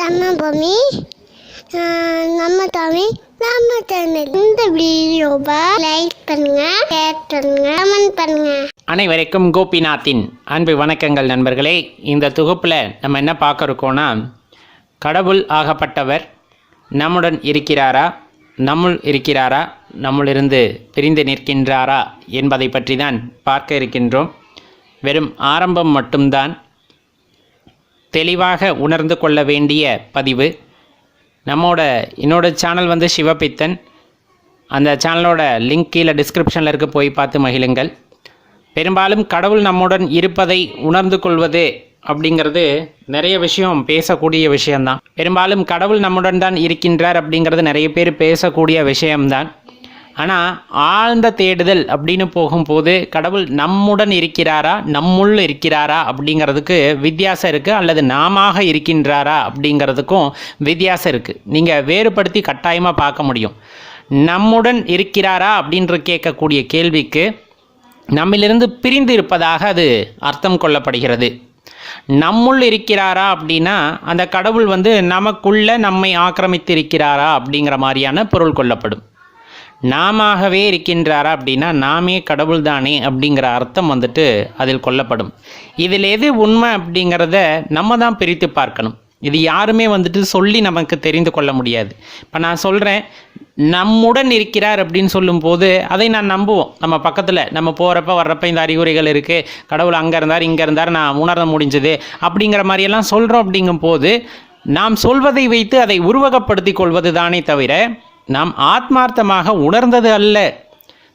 நம்ம பூமி நம்ம தமிழ் நம்ம சேனல் இந்த வீடியோவை லைக் பண்ணுங்க ஷேர் பண்ணுங்க கமெண்ட் பண்ணுங்க. அனைவருக்கும் கோபிநாத்தின் அன்பு வணக்கங்கள் நண்பர்களே. இந்த தொகுப்பில் நம்ம என்ன பார்க்க இருக்கோம்னா கடவுள் ஆகப்பட்டவர் நம்முடன் இருக்கிறாரா நம்முள் இருக்கிறாரா நம்மளிருந்து பிரிந்து நிற்கின்றாரா என்பதை பற்றி தான் பார்க்க இருக்கின்றோம். வெறும் ஆரம்பம் மட்டும்தான் தெளிவாக உணர்ந்து கொள்ள வேண்டிய பதிவு. நம்மோட என்னோட சேனல் வந்து சிவபித்தன். அந்த சேனலோட லிங்க் கீழே டிஸ்கிரிப்ஷனில் இருக்க போய் பார்த்து மகிழுங்கள். பெரும்பாலும் கடவுள் நம்முடன் இருப்பதை உணர்ந்து கொள்வது அப்படிங்கிறது நிறைய விஷயம் பேசக்கூடிய விஷயம்தான். பெரும்பாலும் கடவுள் நம்முடன் தான் இருக்கின்றார் அப்படிங்கிறது நிறைய பேர் பேசக்கூடிய விஷயம்தான். ஆனால் ஆழ்ந்த தேடுதல் அப்படின்னு போகும்போது கடவுள் நம்முடன் இருக்கிறாரா நம்முள் இருக்கிறாரா அப்படிங்கிறதுக்கு வித்தியாசம் இருக்குது அல்லது நாமாக இருக்கின்றாரா அப்படிங்கிறதுக்கும் வித்தியாசம் இருக்குது நீங்கள் வேறுபடுத்தி கட்டாயமாக பார்க்க முடியும். நம்முடன் இருக்கிறாரா அப்படின்ற கேட்கக்கூடிய கேள்விக்கு நம்மிலிருந்து பிரிந்து இருப்பதாக அது அர்த்தம் கொள்ளப்படுகிறது. நம்முள் இருக்கிறாரா அப்படின்னா அந்த கடவுள் வந்து நமக்குள்ள நம்மை ஆக்கிரமித்து இருக்கிறாரா அப்படிங்கிற மாதிரியான பொருள் கொள்ளப்படும். நாமாகவே இருக்கின்றாரா அப்படின்னா நாமே கடவுள் தானே அப்படிங்கிற அர்த்தம் வந்துட்டு அதில் கொல்லப்படும். இதில் எது உண்மை அப்படிங்கிறத நம்ம தான் பிரித்து பார்க்கணும். இது யாருமே வந்துட்டு சொல்லி நமக்கு தெரிந்து கொள்ள முடியாது. இப்போ நான் சொல்கிறேன் நம்முடன் இருக்கிறார் அப்படின்னு சொல்லும்போது அதை நான் நம்புவோம். நம்ம பக்கத்தில் நம்ம போகிறப்ப வர்றப்ப இந்த அறிகுறிகள் இருக்குது கடவுள் அங்கே இருந்தார் இங்கே இருந்தார் நான் உணர முடிஞ்சது அப்படிங்கிற மாதிரியெல்லாம் சொல்கிறோம் அப்படிங்கும்போது நாம் சொல்வதை வைத்து அதை உருவகப்படுத்தி கொள்வது தானே தவிர நாம் ஆத்மார்த்தமாக உணர்ந்தது அல்ல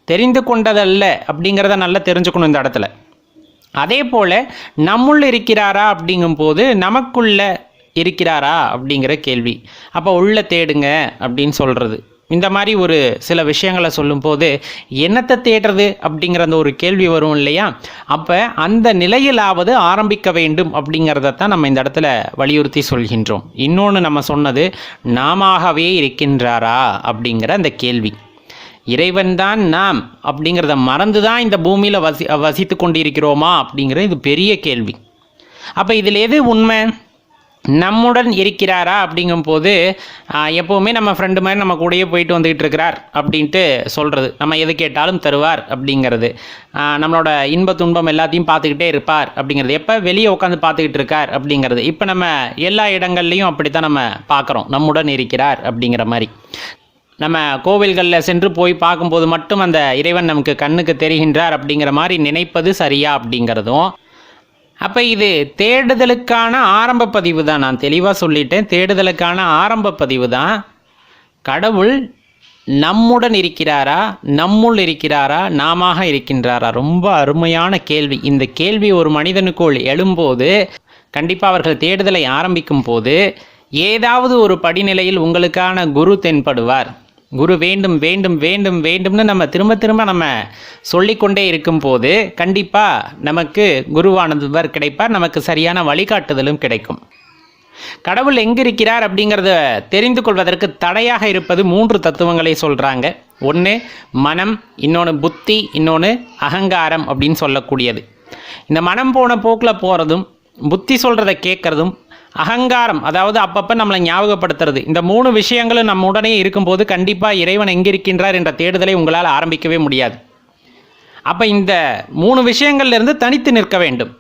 தெரிந்து கொண்டது அல்ல அப்படிங்கிறத நல்லா தெரிஞ்சுக்கணும் இந்த இடத்துல. அதே போல் நம்முள் இருக்கிறாரா அப்படிங்கும்போது நமக்குள்ள இருக்கிறாரா அப்படிங்கிற கேள்வி. அப்போ உள்ள தேடுங்க அப்படின்னு சொல்கிறது இந்த மாதிரி ஒரு சில விஷயங்களை சொல்லும்போது என்னத்தை தேடுறது? அப்படிங்கிற அந்த ஒரு கேள்வி வரும் இல்லையா? அப்போ அந்த நிலையிலாவது ஆரம்பிக்க வேண்டும் அப்படிங்கிறத தான் நம்ம இந்த இடத்துல வலியுறுத்தி சொல்கின்றோம். இன்னொன்று நம்ம சொன்னது நாமாகவே இருக்கின்றாரா? அப்படிங்கிற அந்த கேள்வி. இறைவன்தான் நாம் அப்படிங்கிறத மறந்து தான் இந்த பூமியில் வசி வசித்து கொண்டிருக்கிறோமா அப்படிங்கிறது இது பெரிய கேள்வி. அப்போ இதில் எது உண்மை? நம்முடன் இருக்கிறாரா அப்படிங்கும்போது எப்போவுமே நம்ம ஃப்ரெண்டு மாதிரி நம்ம கூடயே போயிட்டு வந்துக்கிட்டு இருக்கிறார் அப்படின்ட்டு சொல்கிறது நம்ம எது கேட்டாலும் தருவார் அப்படிங்கிறது. நம்மளோட இன்ப துன்பம் எல்லாத்தையும் பார்த்துக்கிட்டே இருப்பார் அப்படிங்கிறது. எப்போ வெளியே உட்காந்து பார்த்துக்கிட்டு இருக்கார் அப்படிங்கிறது. இப்போ நம்ம எல்லா இடங்கள்லையும் அப்படி தான் நம்ம பார்க்குறோம். நம்முடன் இருக்கிறார் அப்படிங்கிற மாதிரி. நம்ம கோவில்களில் சென்று போய் பார்க்கும்போது மட்டும் அந்த இறைவன் நமக்கு கண்ணுக்கு தெரிகின்றார் அப்படிங்கிற மாதிரி நினைப்பது சரியா அப்படிங்கிறதும் அப்போ இது தேடுதலுக்கான ஆரம்ப பதிவு தான். நான் தெளிவாக சொல்லிட்டேன். தேடுதலுக்கான ஆரம்ப பதிவு தான். கடவுள் நம்முடன் இருக்கிறாரா? நம்முள் இருக்கிறாரா? நாமாக இருக்கின்றாரா? ரொம்ப அருமையான கேள்வி. இந்த கேள்வி ஒரு மனிதனுக்குள் எழும்போது கண்டிப்பாக அவர்கள் தேடுதலை ஆரம்பிக்கும் போது ஏதாவது ஒரு படிநிலையில் உங்களுக்கான குரு தென்படுவார். குரு வேண்டும் வேண்டும் வேண்டும் வேண்டும்னு நம்ம திரும்ப திரும்ப நம்ம சொல்லிக்கொண்டே இருக்கும்போது கண்டிப்பாக நமக்கு குருவானவர் கிடைப்பார் நமக்கு சரியான வழிகாட்டுதலும் கிடைக்கும். கடவுள் எங்கே இருக்கிறார் அப்படிங்கிறத தெரிந்து கொள்வதற்கு தடையாக இருப்பது மூன்று தத்துவங்களை சொல்கிறாங்க ஒன்று மனம் இன்னொன்று புத்தி இன்னொன்று அகங்காரம் அப்படின்னு சொல்லக்கூடியது. இந்த மனம் போன போக்கில் போகிறதும் புத்தி சொல்கிறத கேட்குறதும் அகங்காரம் அதாவது அப்பப்போ நம்மளை ஞாபகப்படுத்துறது. இந்த மூணு விஷயங்களும் நம்ம உடனே இருக்கும்போது கண்டிப்பாக இறைவன் எங்கே இருக்கின்றார் என்ற தேடுதலை உங்களால் ஆரம்பிக்கவே முடியாது. அப்போ இந்த மூணு விஷயங்கள்லேருந்து தனித்து நிற்க வேண்டும்.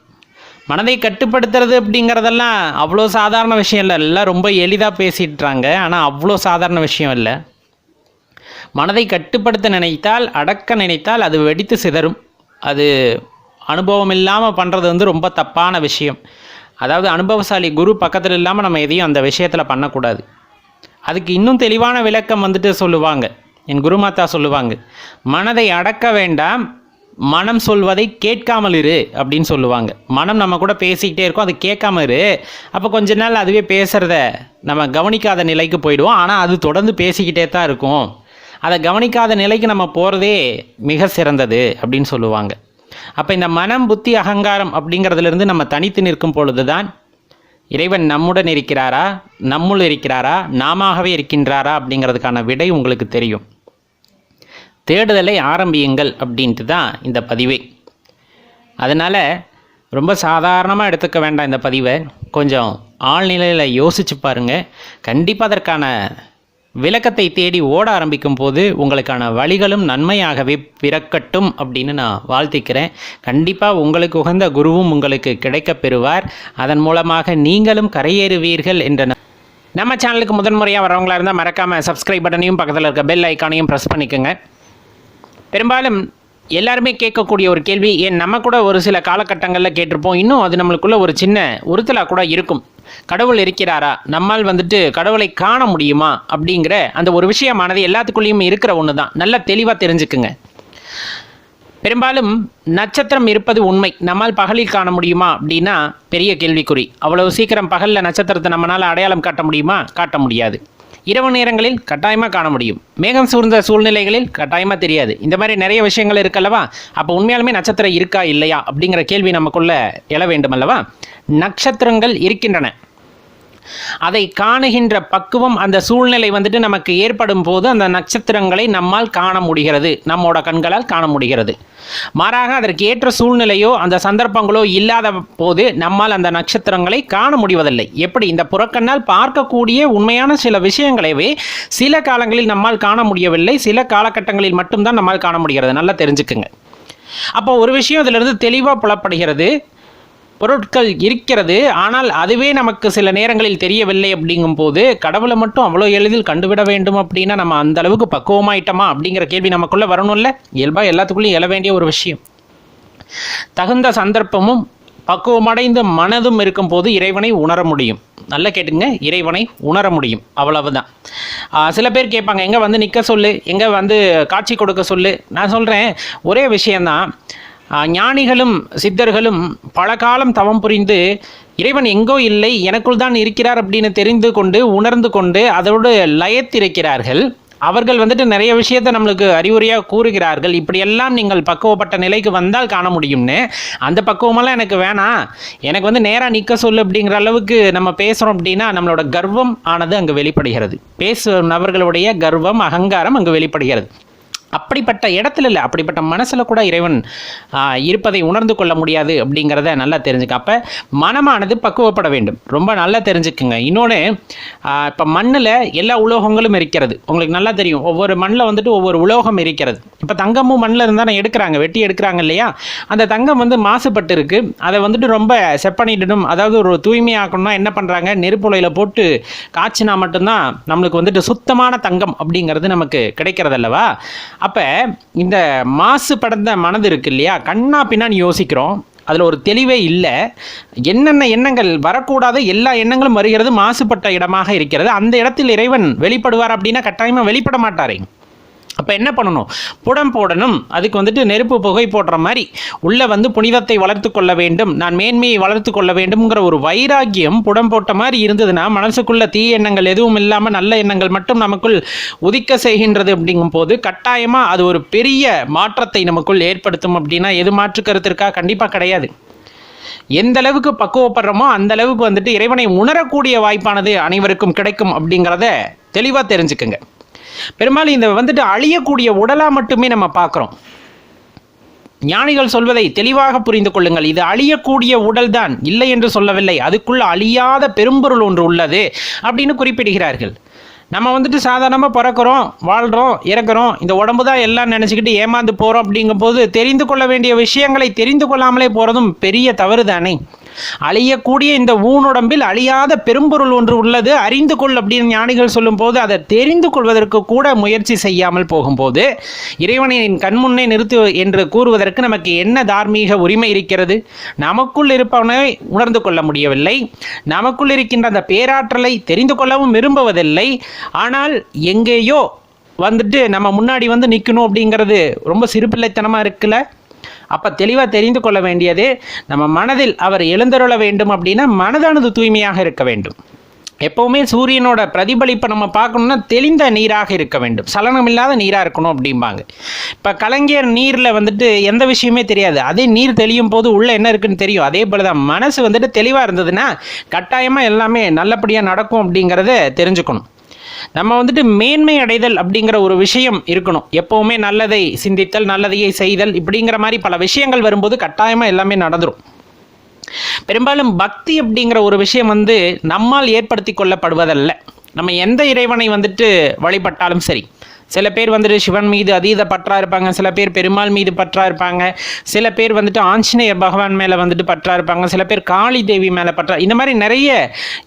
மனதை கட்டுப்படுத்துறது அப்படிங்கிறதெல்லாம் அவ்வளோ சாதாரண விஷயம் இல்லை. எல்லாம் ரொம்ப எளிதாக பேசிட்டுறாங்க. ஆனால் அவ்வளோ சாதாரண விஷயம் இல்லை. மனதை கட்டுப்படுத்த நினைத்தால் அடக்க நினைத்தால் அது வெடித்து சிதறும். அது அனுபவம் இல்லாமல் பண்ணுறது வந்து ரொம்ப தப்பான விஷயம். அதாவது அனுபவசாலி குரு பக்கத்தில் இல்லாமல் நம்ம எதையும் அந்த விஷயத்தில் பண்ணக்கூடாது. அதுக்கு இன்னும் தெளிவான விளக்கம் வந்துட்டு சொல்லுவாங்க. என் குருமாத்தா சொல்லுவாங்க மனதை அடக்க வேண்டாம் மனம் சொல்வதை கேட்காமல் இரு அப்படின்னு சொல்லுவாங்க. மனம் நம்ம கூட பேசிக்கிட்டே இருக்கோம் அது கேட்காம இரு. அப்போ கொஞ்ச நாள் அதுவே பேசுகிறத நம்ம கவனிக்காத நிலைக்கு போயிடுவோம். ஆனால் அது தொடர்ந்து பேசிக்கிட்டே தான் இருக்கும். அதை கவனிக்காத நிலைக்கு நம்ம போகிறதே மிக சிறந்தது அப்படின்னு சொல்லுவாங்க. அப்போ இந்த மனம் புத்தி அகங்காரம் அப்படிங்கிறதுலேருந்து நம்ம தனித்து நிற்கும் பொழுது தான் இறைவன் நம்முடன் இருக்கிறாரா நம்முள் இருக்கிறாரா நாமாகவே இருக்கின்றாரா அப்படிங்கிறதுக்கான விடை உங்களுக்கு தெரியும். தேடுதலை ஆரம்பியுங்கள் அப்படின்ட்டு தான் இந்த பதிவே. அதனால் ரொம்ப சாதாரணமாக எடுத்துக்க வேண்டாம் இந்த பதிவை. கொஞ்சம் ஆழ்நிலையில் யோசிச்சு பாருங்கள் கண்டிப்பாக அதற்கான விளக்கத்தை தேடி ஓட ஆரம்பிக்கும் போது உங்களுக்கான வழிகளும் நன்மையாகவே பிறக்கட்டும் அப்படின்னு நான் வாழ்த்திக்கிறேன். கண்டிப்பாக உங்களுக்கு உகந்த குருவும் உங்களுக்கு கிடைக்கப் பெறுவார். அதன் மூலமாக நீங்களும் கரையேறுவீர்கள் என்ற நம்ம சேனலுக்கு முதன்முறையாக வரவங்களா இருந்தால் மறக்காமல் சப்ஸ்கிரைப் பட்டனையும் பக்கத்தில் இருக்க பெல் ஐக்கானையும் ப்ரெஸ் பண்ணிக்கோங்க. பெரும்பாலும் எல்லாருமே கேட்கக்கூடிய ஒரு கேள்வி ஏன் நம்ம கூட ஒரு சில காலகட்டங்களில் கேட்டிருப்போம். இன்னும் அது நம்மளுக்குள்ள ஒரு சின்ன உறுத்தலாக கூட இருக்கும். கடவுள் இருக்கிறாரா? நம்மால் வந்துட்டு கடவுளை காண முடியுமா? அப்படிங்கிற அந்த ஒரு விஷயமானது எல்லாத்துக்குள்ளேயும் இருக்கிற ஒன்று தான் நல்லா தெளிவாக தெரிஞ்சுக்குங்க. பெரும்பாலும் நட்சத்திரம் இருப்பது உண்மை. நம்மால் பகலில் காண முடியுமா? அப்படின்னா பெரிய கேள்விக்குறி. அவ்வளவு சீக்கிரம் பகலில் நட்சத்திரத்தை நம்மளால் அடையாளம் காட்ட முடியுமா? காட்ட முடியாது. இரவு நேரங்களில் கட்டாயமாக காண முடியும். மேகம் சூழ்ந்த சூழ்நிலைகளில் கட்டாயமாக தெரியாது. இந்த மாதிரி நிறைய விஷயங்கள் இருக்கல்லவா? அப்போ உண்மையாலுமே நட்சத்திரம் இருக்கா இல்லையா அப்படிங்கிற கேள்வி நமக்குள்ள எழ வேண்டும் அல்லவா நட்சத்திரங்கள் இருக்கின்றன. அதை காணுகின்ற பக்குவம் அந்த சூழ்நிலை வந்துட்டு நமக்கு ஏற்படும் போது அந்த நட்சத்திரங்களை நம்மால் காண முடிகிறது நம்மோட கண்களால் காண முடிகிறது. மாறாக அதற்கு ஏற்ற சூழ்நிலையோ அந்த சந்தர்ப்பங்களோ இல்லாத போது நம்மால் அந்த நட்சத்திரங்களை காண முடிவதில்லை. எப்படி? இந்த புறக்கண்ணால் பார்க்கக்கூடிய உண்மையான சில விஷயங்களைவே சில காலங்களில் நம்மால் காண முடியவில்லை சில காலகட்டங்களில் மட்டும்தான் நம்மால் காண முடிகிறது. நல்லா தெரிஞ்சுக்குங்க. அப்போ ஒரு விஷயம் இதிலிருந்து தெளிவாக புலப்படுகிறது. பொருட்கள் இருக்கிறது. ஆனால் அதுவே நமக்கு சில நேரங்களில் தெரியவில்லை அப்படிங்கும்போது கடவுளை மட்டும் அவ்வளோ எளிதில் கண்டுவிட வேண்டும் அப்படின்னா நம்ம அந்த அளவுக்கு பக்குவமாயிட்டோமா அப்படிங்கிற கேள்வி நமக்குள்ளே வரணும்ல? இயல்பாக எல்லாத்துக்குள்ளேயும் எழ வேண்டிய ஒரு விஷயம். தகுந்த சந்தர்ப்பமும் பக்குவமடைந்த மனதும் இருக்கும்போது இறைவனை உணர முடியும். நல்லா கேட்டுங்க இறைவனை உணர முடியும். அவ்வளவுதான். சில பேர் கேட்பாங்க எங்கே வந்து நிற்க சொல்லு? எங்கே வந்து காட்சி கொடுக்க சொல்லு? நான் சொல்கிறேன் ஒரே விஷயந்தான் ஞானிகளும் சித்தர்களும் பல காலம் தவம் புரிந்து இறைவன் எங்கோ இல்லை எனக்குள் தான் இருக்கிறார் அப்படின்னு தெரிந்து கொண்டு உணர்ந்து கொண்டு அதோடு லயத்திருக்கிறார்கள். அவர்கள் வந்துட்டு நிறைய விஷயத்தை நம்மளுக்கு அறிவுரையாக கூறுகிறார்கள். இப்படியெல்லாம் நீங்கள் பக்குவப்பட்ட நிலைக்கு வந்தால் காண முடியும்னு. அந்த பக்குவமெல்லாம் எனக்கு வேணாம் எனக்கு வந்து நேராக நிற்க சொல்லு அப்படிங்கிற அளவுக்கு நம்ம பேசுகிறோம் அப்படின்னா நம்மளோட கர்வம் ஆனது அங்கே வெளிப்படுகிறது. பேசும் நபர்களுடைய கர்வம் அகங்காரம் அங்கு வெளிப்படுகிறது. அப்படிப்பட்ட இடத்துல இல்லை அப்படிப்பட்ட மனசில் கூட இறைவன் இருப்பதை உணர்ந்து கொள்ள முடியாது அப்படிங்கிறத நல்லா தெரிஞ்சுக்க. அப்போ மனமானது பக்குவப்பட வேண்டும். ரொம்ப நல்லா தெரிஞ்சுக்குங்க. இன்னொன்று இப்போ மண்ணில் எல்லா உலோகங்களும் இருக்கிறது. உங்களுக்கு நல்லா தெரியும். ஒவ்வொரு மண்ணில் வந்துட்டு ஒவ்வொரு உலோகம் இருக்கிறது. இப்போ தங்கமும் மண்ணில் இருந்தால் எடுக்கிறாங்க வெட்டி எடுக்கிறாங்க இல்லையா? அந்த தங்கம் வந்து மாசுபட்டு இருக்குது அதை வந்துட்டு ரொம்ப செப்பனிடணும். அதாவது ஒரு தூய்மையாக்கணும்னா என்ன பண்ணுறாங்க நெருப்புலையில் போட்டு காய்ச்சினா மட்டும்தான் நம்மளுக்கு வந்துட்டு சுத்தமான தங்கம் அப்படிங்கிறது நமக்கு கிடைக்கிறது அல்லவா? அப்போ இந்த மாசுபடந்த மனது இருக்கு இல்லையா? கண்ணா பின்னான்னு யோசிக்கிறோம். அதில் ஒரு தெளிவே இல்லை. என்னென்ன எண்ணங்கள் வரக்கூடாத எல்லா எண்ணங்களும் வருகிறது மாசுபட்ட இடமாக இருக்கிறது. அந்த இடத்தில் இறைவன் வெளிப்படுவார் அப்படின்னா கட்டாயமாக வெளிப்பட மாட்டாரே. அப்போ என்ன பண்ணணும்? புடம் போடணும். அதுக்கு வந்துட்டு நெருப்பு புகை போடுற மாதிரி. உள்ள வந்து புனிதத்தை வளர்த்து கொள்ள வேண்டும். நான் மேன்மையை வளர்த்து கொள்ள வேண்டும்ங்கிற ஒரு வைராக்கியம் புடம் போட்ட மாதிரி இருந்ததுன்னா மனசுக்குள்ள தீய எண்ணங்கள் எதுவும் இல்லாமல் நல்ல எண்ணங்கள் மட்டும் நமக்குள் உதிக்க செய்கின்றது அப்படிங்கும் போது கட்டாயமாக அது ஒரு பெரிய மாற்றத்தை நமக்குள் ஏற்படுத்தும் அப்படின்னா எது மாற்று கருத்திற்கா? கண்டிப்பாக கிடையாது. எந்த அளவுக்கு பக்குவப்படுறோமோ அந்த அளவுக்கு வந்துட்டு இறைவனை உணரக்கூடிய வாய்ப்பானது அனைவருக்கும் கிடைக்கும் அப்படிங்கிறத தெளிவாக தெரிஞ்சுக்குங்க. பெரும்பாலும் இந்த வந்துட்டு அழியக்கூடிய உடலாக மட்டுமே நம்ம பார்க்குறோம். ஞானிகள் சொல்வதை தெளிவாக புரிந்து கொள்ளுங்கள். இது அழியக்கூடிய உடல்தான். இல்லை என்று சொல்லவில்லை. அதுக்குள்ள அழியாத பெரும்பொருள் ஒன்று உள்ளது அப்படின்னு குறிப்பிடுகிறார்கள். நம்ம வந்துட்டு சாதாரணமாக பிறக்கிறோம் வாழ்கிறோம் இறக்குறோம். இந்த உடம்பு தான் எல்லாம் நினச்சிக்கிட்டு ஏமாந்து போகிறோம் அப்படிங்கும்போது தெரிந்து கொள்ள வேண்டிய விஷயங்களை தெரிந்து கொள்ளாமலே போகிறதும் பெரிய தவறு தானே அழியக்கூடிய இந்த ஊனுடம்பில் அழியாத பெரும்பொருள் ஒன்று உள்ளது. அறிந்து கொள் அப்படின்னு ஞானிகள் சொல்லும்போது அதை தெரிந்து கொள்வதற்கு கூட முயற்சி செய்யாமல் போகும்போது இறைவனின் கண்முன்னே நிறுத்து என்று கூறுவதற்கு நமக்கு என்ன தார்மீக உரிமை இருக்கிறது? நமக்குள் இருப்பவனை உணர்ந்து கொள்ள முடியவில்லை. நமக்குள் இருக்கின்ற அந்த பேராற்றலை தெரிந்து கொள்ளவும் விரும்புவதில்லை. ஆனால் எங்கேயோ வந்துட்டு நம்ம முன்னாடி வந்து நிற்கணும் அப்படிங்கிறது ரொம்ப சிறுபிள்ளைத்தனமாக இருக்குல்ல? அப்போ தெளிவாக தெரிந்து கொள்ள வேண்டியது நம்ம மனதில் அவர் எழுந்தருள வேண்டும் அப்படின்னா மனதானது தூய்மையாக இருக்க வேண்டும். எப்போவுமே சூரியனோட பிரதிபலிப்பை நம்ம பார்க்கணும்னா தெளிந்த நீராக இருக்க வேண்டும். சலனம் இல்லாத நீராக இருக்கணும் அப்படிம்பாங்க. இப்போ கலைஞர் நீரில் வந்துட்டு எந்த விஷயமே தெரியாது. அதே நீர் தெளியும் போது உள்ளே என்ன இருக்குன்னு தெரியும். அதே போல தான் மனசு வந்துட்டு தெளிவாக இருந்ததுன்னா கட்டாயமாக எல்லாமே நல்லபடியாக நடக்கும் அப்படிங்கிறத தெரிஞ்சுக்கணும். நம்ம வந்துட்டு மேன்மை அடைதல் அப்படிங்கிற ஒரு விஷயம் இருக்கணும். எப்போவுமே நல்லதை சிந்தித்தல் நல்லதையே செய்தல் இப்படிங்கிற மாதிரி பல விஷயங்கள் வரும்போது கட்டாயமாக எல்லாமே நடந்துடும் பெரும்பாலும் பக்தி அப்படிங்கிற ஒரு விஷயம் வந்து நம்மால் ஏற்படுத்தி கொள்ளப்படுவதல்ல. நம்ம எந்த இறைவனை வந்துட்டு வழிபட்டாலும் சரி. சில பேர் வந்துட்டு சிவன் மீது அதீத பற்றா இருப்பாங்க சில பேர் பெருமாள் மீது பற்றா இருப்பாங்க சில பேர் வந்துட்டு ஆஞ்சநேயர் பகவான் மேலே வந்துட்டு பற்றா இருப்பாங்க சில பேர் காளி தேவி மேலே பற்றா. இந்த மாதிரி நிறைய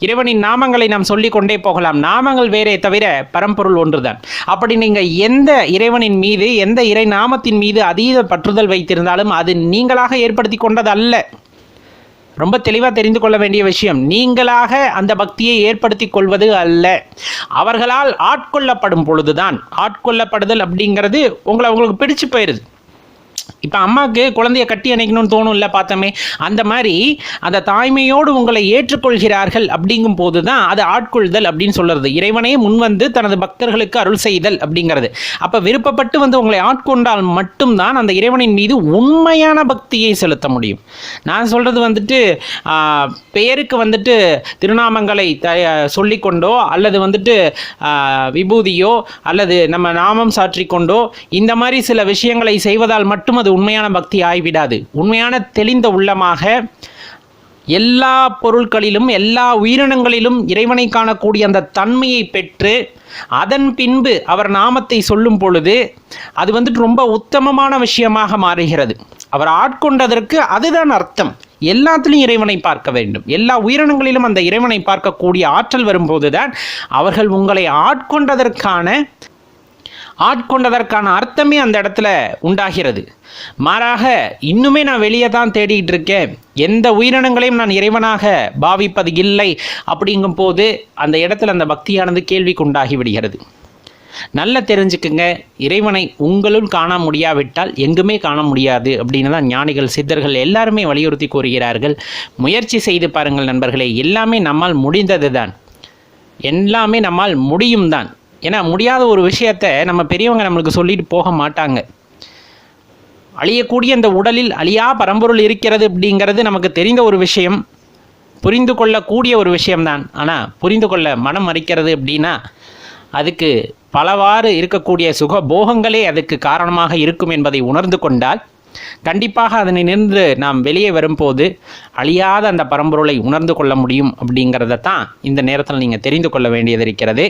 இறைவனின் நாமங்களை நாம் சொல்லிக் கொண்டே போகலாம். நாமங்கள் வேறே தவிர பரம்பொருள் ஒன்றுதான். அப்படி நீங்கள் எந்த இறைவனின் மீது எந்த இறை நாமத்தின் மீது அதீத பற்றுதல் வைத்திருந்தாலும் அது நீங்களாக ஏற்படுத்தி கொண்டது அல்ல ரொம்ப தெளிவாக தெரிந்து கொள்ள வேண்டிய விஷயம் நீங்களாக அந்த பக்தியை ஏற்படுத்தி கொள்வது அல்ல. அவர்களால் ஆட்கொள்ளப்படும் பொழுதுதான் ஆட்கொள்ளப்படுதல் அப்படிங்கிறது உங்களை உங்களுக்கு பிடிச்சு போயிடுது இப்போ அம்மாவுக்கு குழந்தைய கட்டி அணைக்கணும்னு தோணும்ல பார்த்தோமே அந்த மாதிரி அந்த தாய்மையோடு உங்களை ஏற்றுக்கொள்கிறார்கள் அப்படிங்கும் போது தான் அது ஆட்கொள்தல் அப்படின்னு சொல்கிறது இறைவனே முன்வந்து தனது பக்தர்களுக்கு அருள் செய்தல் அப்படிங்கிறது. அப்போ விருப்பப்பட்டு வந்து உங்களை ஆட்கொண்டால் மட்டும்தான் அந்த இறைவனின் மீது உண்மையான பக்தியை செலுத்த முடியும். நான் சொல்கிறது வந்துட்டு பெயருக்கு வந்துட்டு திருநாமங்களை த சொல்லிக்கொண்டோ அல்லது வந்துட்டு விபூதியோ அல்லது நம்ம நாமம் சாற்றிக்கொண்டோ இந்த மாதிரி சில விஷயங்களை செய்வதால் மட்டும் அது உண்மையான பக்தி ஆய்விடாது. உண்மையான தெளிந்த உள்ளமாக எல்லா பொருட்களிலும் எல்லா உயிரினங்களிலும் இறைவனை காணக்கூடிய அந்த தன்மையை பெற்று அதன் பின்பு அவர் நாமத்தை சொல்லும் பொழுது அது வந்துட்டு ரொம்ப உத்தமமான விஷயமாக மாறுகிறது. அவர் ஆட்கொண்டதற்கு அதுதான் அர்த்தம். எல்லாத்திலும் இறைவனை பார்க்க வேண்டும். எல்லா உயிரினங்களிலும் அந்த இறைவனை பார்க்கக்கூடிய ஆற்றல் வரும்போதுதான் அவர்கள் உங்களை ஆட்கொண்டதற்கான ஆட்கொண்டதற்கான அர்த்தமே அந்த இடத்துல உண்டாகிறது. மாறாக இன்னுமே நான் வெளியே தான் தேடிட்டு இருக்கேன். எந்த உயிரினங்களையும் நான் இறைவனாக பாவிப்பது இல்லை அப்படிங்கும் போது அந்த இடத்துல அந்த பக்தியானது கேள்விக்கு உண்டாகி விடுகிறது. நல்லா தெரிஞ்சுக்குங்க. இறைவனை உங்களுள் காண முடியாவிட்டால் எங்குமே காண முடியாது அப்படின்னு தான் ஞானிகள் சித்தர்கள் எல்லாருமே வலியுறுத்தி கூறுகிறார்கள். முயற்சி செய்து பாருங்கள் நண்பர்களே எல்லாமே நம்மால் முடிந்தது தான் எல்லாமே நம்மால் முடியும் தான் ஏன்னா முடியாத ஒரு விஷயத்தை நம்ம பெரியவங்க நம்மளுக்கு சொல்லிட்டு போக மாட்டாங்க. அழியக்கூடிய இந்த உடலில் அழியா பரம்பொருள் இருக்கிறது அப்படிங்கிறது நமக்கு தெரிந்த ஒரு விஷயம் புரிந்து கொள்ளக்கூடிய ஒரு விஷயம்தான். ஆனால் புரிந்து கொள்ள மனம் மறிக்கிறது அப்படின்னா அதுக்கு பலவாறு இருக்கக்கூடிய சுக போகங்களே அதுக்கு காரணமாக இருக்கும் என்பதை உணர்ந்து கொண்டால் கண்டிப்பாக அதனை நின்று நாம் வெளியே வரும்போது அழியாத அந்த பரம்பொருளை உணர்ந்து கொள்ள முடியும் அப்படிங்கிறத தான் இந்த நேரத்தில் நீங்கள் தெரிந்து கொள்ள வேண்டியது இருக்கிறது.